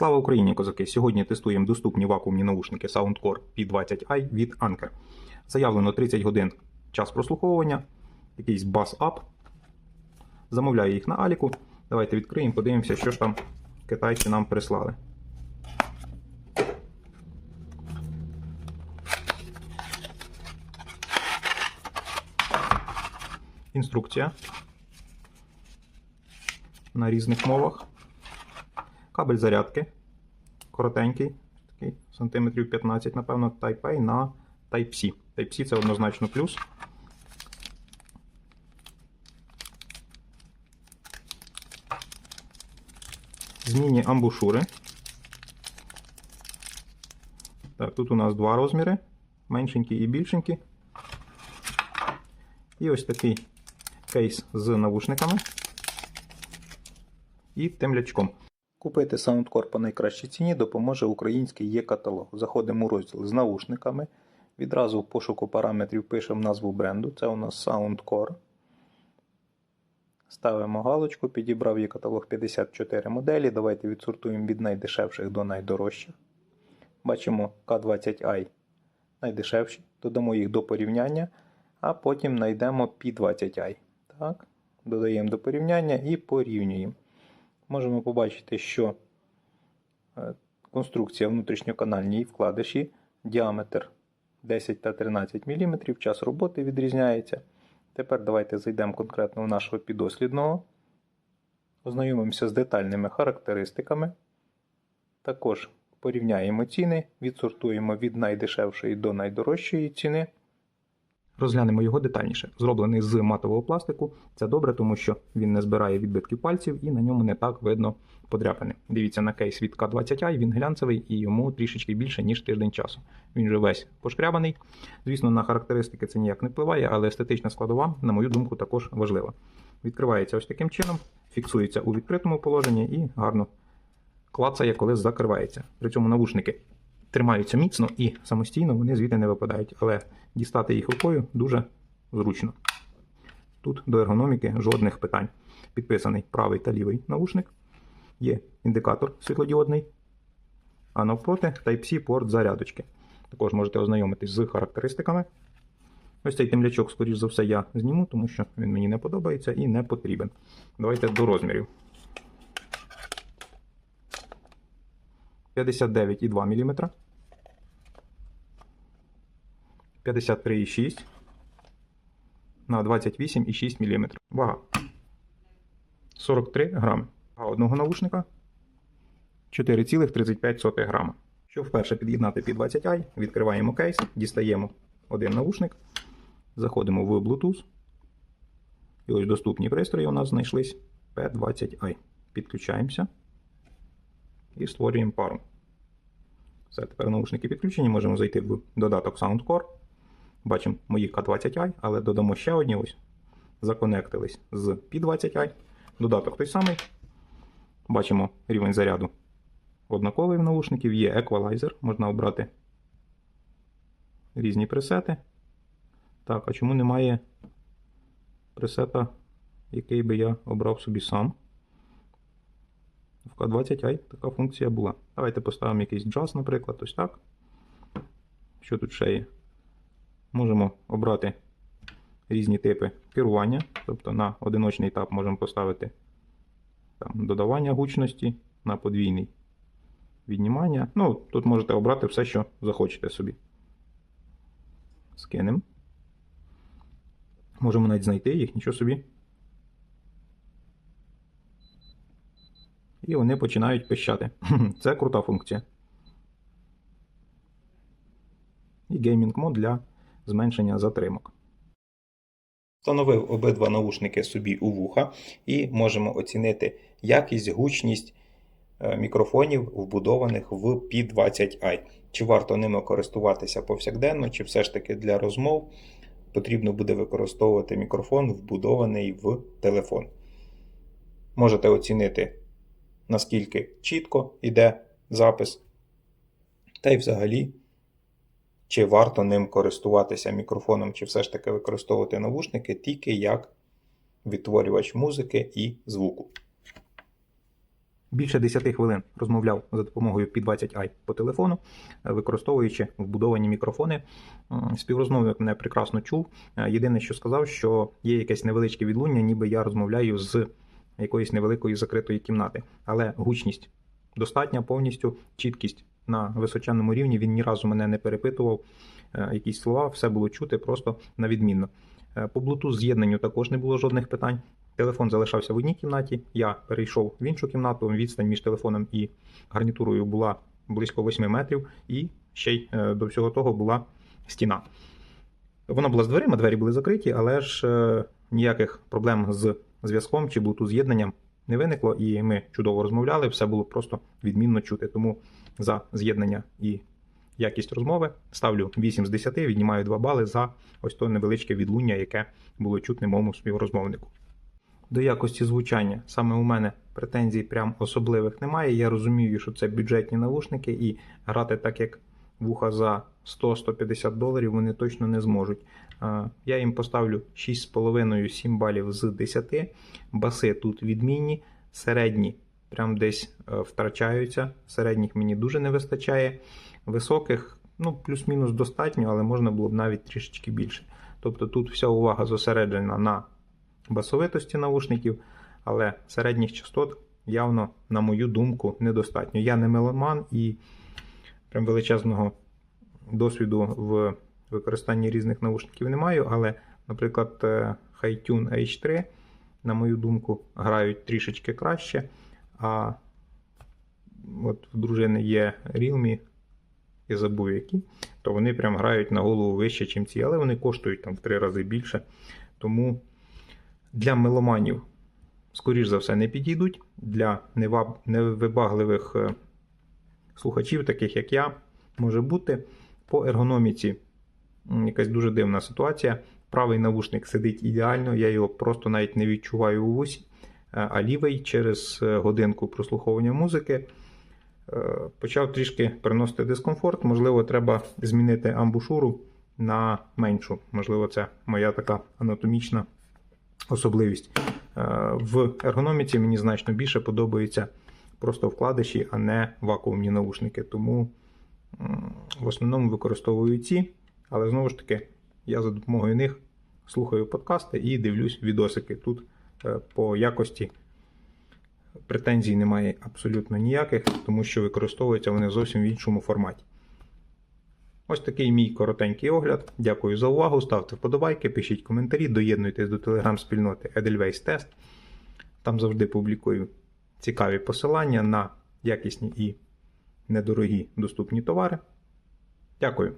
Слава Україні, козаки! Сьогодні тестуємо доступні вакуумні наушники Soundcore P20i від Anker. Заявлено 30 годин час прослуховування, якийсь бас-ап. Замовляю їх на Аліку. Давайте відкриємо, подивимося, що ж там китайці нам прислали. Інструкція на різних мовах. Кабель зарядки. Коротенький, такий сантиметрів 15, напевно, Type-A на Type-C. Type-C це однозначно плюс. Змінні амбушури. Так, тут у нас два розміри: меншенькі і більшенькі. І ось такий кейс з навушниками і темлячком. Купити Soundcore по найкращій ціні допоможе український є-каталог. Заходимо у розділ з наушниками. Відразу в пошуку параметрів пишемо назву бренду. Це у нас Soundcore. Ставимо галочку, підібрав є каталог 54 моделі. Давайте відсортуємо від найдешевших до найдорожчих. Бачимо K20i найдешевші, додамо їх до порівняння, а потім знайдемо P20i. Так, Додаємо до порівняння і порівнюємо. Можемо побачити, що е, конструкція внутрішньоканальні вкладиші, діаметр 10 та 13 мм, час роботи відрізняється. Тепер давайте зайдемо конкретно в нашого підослідного, ознайомимося з детальними характеристиками. Також порівняємо ціни, відсортуємо від найдешевшої до найдорожчої ціни. Розглянемо його детальніше. Зроблений з матового пластику. Це добре, тому що він не збирає відбитків пальців і на ньому не так видно подряпини. Дивіться на кейс від К20i, він глянцевий і йому трішечки більше, ніж тиждень часу. Він же весь пошкрябаний. Звісно, на характеристики це ніяк не впливає, але естетична складова, на мою думку, також важлива. Відкривається ось таким чином, фіксується у відкритому положенні і гарно клацає, коли закривається. При цьому навушники тримаються міцно і самостійно вони звідти не випадають, але дістати їх рукою дуже зручно. Тут до ергономіки жодних питань. Підписаний правий та лівий навушник. Є індикатор світлодіодний, а навпроти Type-C порт зарядочки. Також можете ознайомитись з характеристиками. Ось цей темлячок, скоріш за все, я зніму, тому що він мені не подобається і не потрібен. Давайте до розмірів. 59,2 мм. 53,6 на 28,6 мм. Вага 43 грами. Вага одного наушника 4,35 грама. Щоб вперше під'єднати під 20i, відкриваємо кейс, дістаємо один наушник, заходимо в Bluetooth. І ось доступні пристрої у нас знайшлись P20i. Підключаємося і створюємо пару. Все, тепер наушники підключені, можемо зайти в додаток Soundcore. Бачимо мої K20i, але додамо ще одні ось. Законектились з P20i. Додаток той самий. Бачимо рівень заряду однаковий в наушників, є еквалайзер, можна обрати різні пресети. Так, а чому немає пресета, який би я обрав собі сам? В К20i така функція була. Давайте поставимо якийсь джаз, наприклад, ось так. Що тут ще є? Можемо обрати різні типи керування. Тобто на одиночний етап можемо поставити там, додавання гучності, на подвійний віднімання. Ну, тут можете обрати все, що захочете собі. Скинемо. Можемо навіть знайти їх, нічого собі. І вони починають пищати. Це крута функція. І геймінг мод для зменшення затримок. Встановив обидва наушники собі у вуха і можемо оцінити якість, гучність е, мікрофонів, вбудованих в P20i. Чи варто ними користуватися повсякденно, чи все ж таки для розмов потрібно буде використовувати мікрофон, вбудований в телефон. Можете оцінити наскільки чітко йде запис, та й взагалі, чи варто ним користуватися мікрофоном, чи все ж таки використовувати навушники тільки як відтворювач музики і звуку. Більше 10 хвилин розмовляв за допомогою P20i по телефону, використовуючи вбудовані мікрофони. Співрозмовник мене прекрасно чув. Е, Єдине, що сказав, що є якесь невеличке відлуння, ніби я розмовляю з якоїсь невеликої закритої кімнати. Але гучність достатня повністю, чіткість на височенному рівні. Він ні разу мене не перепитував е, якісь слова, все було чути просто на відмінно. Е, По Bluetooth з'єднанню також не було жодних питань. Телефон залишався в одній кімнаті. Я перейшов в іншу кімнату. Відстань між телефоном і гарнітурою була близько 8 метрів, і ще й е, до всього того була стіна. Вона була з дверима, двері були закриті, але ж ніяких проблем з зв'язком чи Bluetooth з'єднанням не виникло, і ми чудово розмовляли, все було просто відмінно чути. Тому за з'єднання і якість розмови ставлю 8 з 10, віднімаю 2 бали за ось то невеличке відлуння, яке було чутне моєму співрозмовнику. До якості звучання саме у мене претензій прям особливих немає. Я розумію, що це бюджетні навушники, і грати так, як вуха за 100-150 доларів вони точно не зможуть. Я їм поставлю 6,5-7 балів з 10. Баси тут відмінні, середні прям десь е, втрачаються. Середніх мені дуже не вистачає. Високих, ну, плюс-мінус достатньо, але можна було б навіть трішечки більше. Тобто тут вся увага зосереджена на басовитості навушників, але середніх частот явно, на мою думку, недостатньо. Я не меломан і прям величезного досвіду в використанні різних навушників не маю, але, наприклад, е, HiTune H3, на мою думку, грають трішечки краще. А от в дружини є Realme, я забув які, то вони прям грають на голову вище, ніж ці, але вони коштують там в три рази більше. Тому для меломанів, скоріш за все, не підійдуть. Для невибагливих е, слухачів, таких як я, може бути. По ергономіці якась дуже дивна ситуація. Правий навушник сидить ідеально, я його просто навіть не відчуваю у вусі. Е, А лівий через е, годинку прослуховування музики е, почав трішки приносити дискомфорт. Можливо, треба змінити амбушуру на меншу. Можливо, це моя така анатомічна особливість. В ергономіці мені значно більше подобаються просто вкладиші, а не вакуумні наушники. Тому в основному використовую ці, але знову ж таки, я за допомогою них слухаю подкасти і дивлюсь відосики. Тут е, по якості претензій немає абсолютно ніяких, тому що використовуються вони зовсім в іншому форматі. Ось такий мій коротенький огляд. Дякую за увагу. Ставте вподобайки, пишіть коментарі, доєднуйтесь до телеграм-спільноти Edelweiss Test. Там завжди публікую цікаві посилання на якісні і недорогі доступні товари. Дякую.